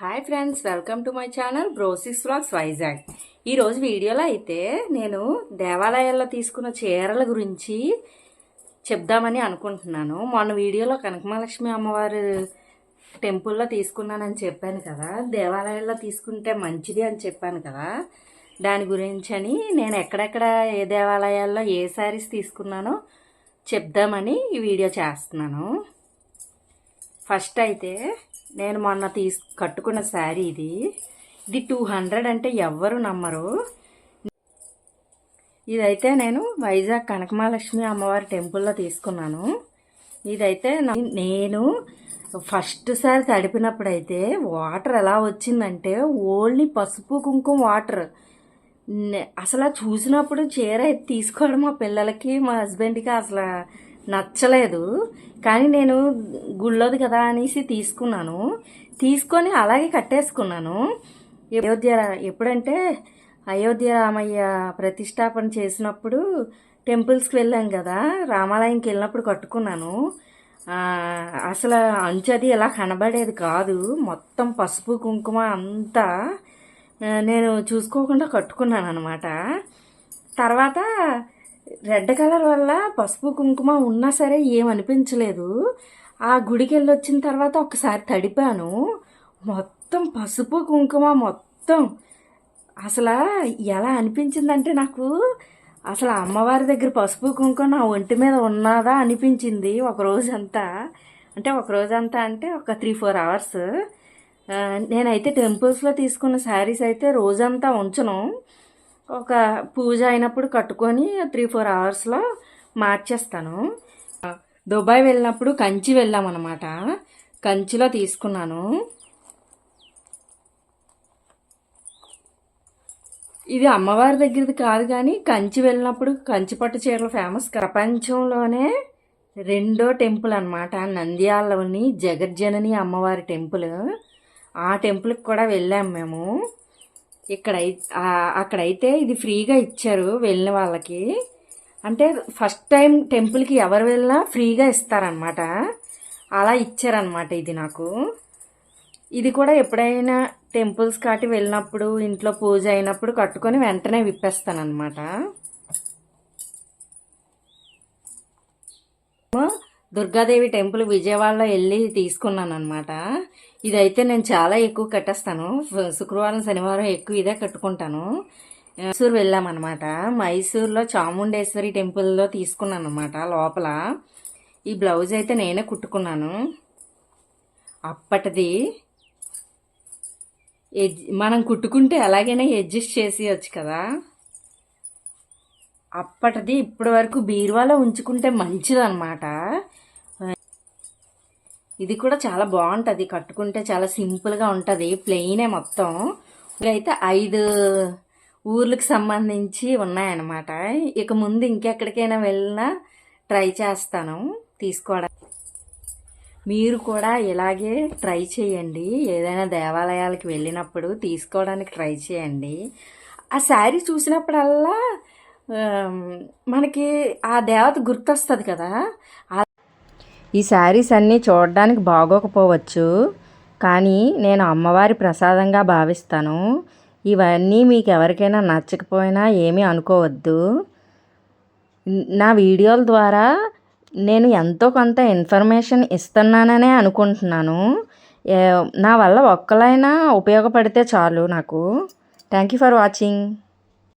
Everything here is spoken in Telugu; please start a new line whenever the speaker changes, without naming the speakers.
Hi friends welcome to my channel Brosix vlogs Vizag ఈరోజు వీడియోలో అయితే నేను దేవాలయాల్లో తీసుకున్న చీరల గురించి చెప్దామని అనుకుంటున్నాను. మొన్న వీడియోలో కనకమహాలక్ష్మి అమ్మవారు టెంపుల్లో తీసుకున్నానని చెప్పాను కదా. దేవాలయాల్లో తీసుకుంటే మంచిది అని చెప్పాను కదా. దాని గురించి అని నేను ఎక్కడెక్కడ ఏ దేవాలయాల్లో ఏ శారీస్ తీసుకున్నానో చెప్దామని ఈ వీడియో చేస్తున్నాను. ఫస్ట్ అయితే నేను మొన్న తీసు కట్టుకున్న శారీ ఇది. ఇది టూ హండ్రెడ్ అంటే ఎవ్వరు నమ్మరు. ఇదైతే నేను వైజాగ్ కనకమహాలక్ష్మి అమ్మవారి టెంపుల్లో తీసుకున్నాను. ఇదైతే నేను ఫస్ట్ సారి తడిపినప్పుడు అయితే వాటర్ ఎలా వచ్చిందంటే ఓన్లీ పసుపు కుంకుమ వాటర్. అసలు చూసినప్పుడు చీర తీసుకోవడం మా పిల్లలకి మా హస్బెండ్కి అసలు నచ్చలేదు. కానీ నేను గుళ్ళోది కదా అనేసి తీసుకున్నాను. తీసుకొని అలాగే కట్టేసుకున్నాను. అయోధ్య ఎప్పుడంటే అయోధ్య రామయ్య ప్రతిష్టాపన చేసినప్పుడు టెంపుల్స్కి వెళ్ళాం కదా. రామాలయంకి వెళ్ళినప్పుడు కట్టుకున్నాను. అసలు అంచు అది ఇలా కనబడేది కాదు. మొత్తం పసుపు కుంకుమ అంతా నేను చూసుకోకుండా కట్టుకున్నాను అనమాట తర్వాత రెడ్ కలర్ వల్ల పసుపు కుంకుమ ఉన్నా సరే ఏమనిపించలేదు ఆ గుడికి వెళ్ళి వచ్చిన తర్వాత ఒకసారి తడిపాను. మొత్తం పసుపు కుంకుమ మొత్తం. అసలు ఎలా అనిపించిందంటే నాకు అసలు అమ్మవారి దగ్గర పసుపు కుంకుమ నా ఒంటి మీద ఉన్నదా అనిపించింది ఒక రోజంతా. అంటే ఒక రోజంతా అంటే ఒక త్రీ ఫోర్ అవర్స్. నేనైతే టెంపుల్స్లో తీసుకున్న శారీస్ అయితే రోజంతా ఉంచను. ఒక పూజ అయినప్పుడు కట్టుకొని త్రీ ఫోర్ అవర్స్లో మార్చేస్తాను. దుబాయ్ వెళ్ళినప్పుడు కంచి వెళ్ళామన్నమాట కంచిలో తీసుకున్నాను. ఇది అమ్మవారి దగ్గరది కాదు కానీ కంచి వెళ్ళినప్పుడు కంచి పట్టు చీరలు ఫేమస్ ప్రపంచంలోనే రెండో టెంపుల్ అనమాట నంద్యాలలోని జగజ్జనని అమ్మవారి టెంపుల్. ఆ టెంపుల్కి కూడా వెళ్ళాము మేము. ఇక్కడ అక్కడైతే ఇది ఫ్రీగా ఇచ్చారు వెళ్ళిన వాళ్ళకి. అంటే ఫస్ట్ టైం టెంపుల్కి ఎవరు వెళ్ళినా ఫ్రీగా ఇస్తారనమాట అలా ఇచ్చారనమాట ఇది నాకు. ఇది కూడా ఎప్పుడైనా టెంపుల్స్ కాటి వెళ్ళినప్పుడు ఇంట్లో పూజ అయినప్పుడు కట్టుకొని వెంటనే విప్పేస్తాను దుర్గాదేవి టెంపుల్ విజయవాడలో వెళ్ళి తీసుకున్నాను అనమాట ఇదైతే నేను చాలా ఎక్కువ కట్టేస్తాను. శుక్రవారం శనివారం ఎక్కువ ఇదే కట్టుకుంటాను. మైసూర్ వెళ్ళామన్నమాట. మైసూర్లో చాముండేశ్వరి టెంపుల్లో తీసుకున్నాను అనమాట లోపల. ఈ బ్లౌజ్ అయితే నేనే కుట్టుకున్నాను. అప్పటిది మనం కుట్టుకుంటే అలాగనే అడ్జస్ట్ చేసేయచ్చు కదా. అప్పటిది ఇప్పటి వరకు బీరువాలో ఉంచుకుంటే మంచిదన్నమాట. ఇది కూడా చాలా బాగుంటుంది. కట్టుకుంటే చాలా సింపుల్గా ఉంటుంది. ప్లెయినే మొత్తం. ఇదైతే ఐదు ఊర్లకు సంబంధించి ఉన్నాయన్నమాట. ఇక ముందు ఇంకెక్కడికైనా వెళ్ళినా ట్రై చేస్తాను తీసుకోవడం. మీరు కూడా ఇలాగే ట్రై చేయండి. ఏదైనా దేవాలయాలకు వెళ్ళినప్పుడు తీసుకోవడానికి ట్రై చేయండి. ఆ శారీ చూసినప్పుడల్లా మనకి ఆ దేవత గుర్తొస్తుంది కదా. ఆ- ఈ శారీస్ అన్నీ చూడడానికి బాగోకపోవచ్చు. కానీ నేను అమ్మవారి ప్రసాదంగా భావిస్తాను. ఇవన్నీ మీకు ఎవరికైనా నచ్చకపోయినా ఏమీ అనుకోవద్దు. నా వీడియోల ద్వారా నేను ఎంతో కొంత ఇన్ఫర్మేషన్ ఇస్తున్నాననే అనుకుంటున్నాను. నా వల్ల ఒక్కలైనా ఉపయోగపడితే చాలు నాకు. Thank you for watching.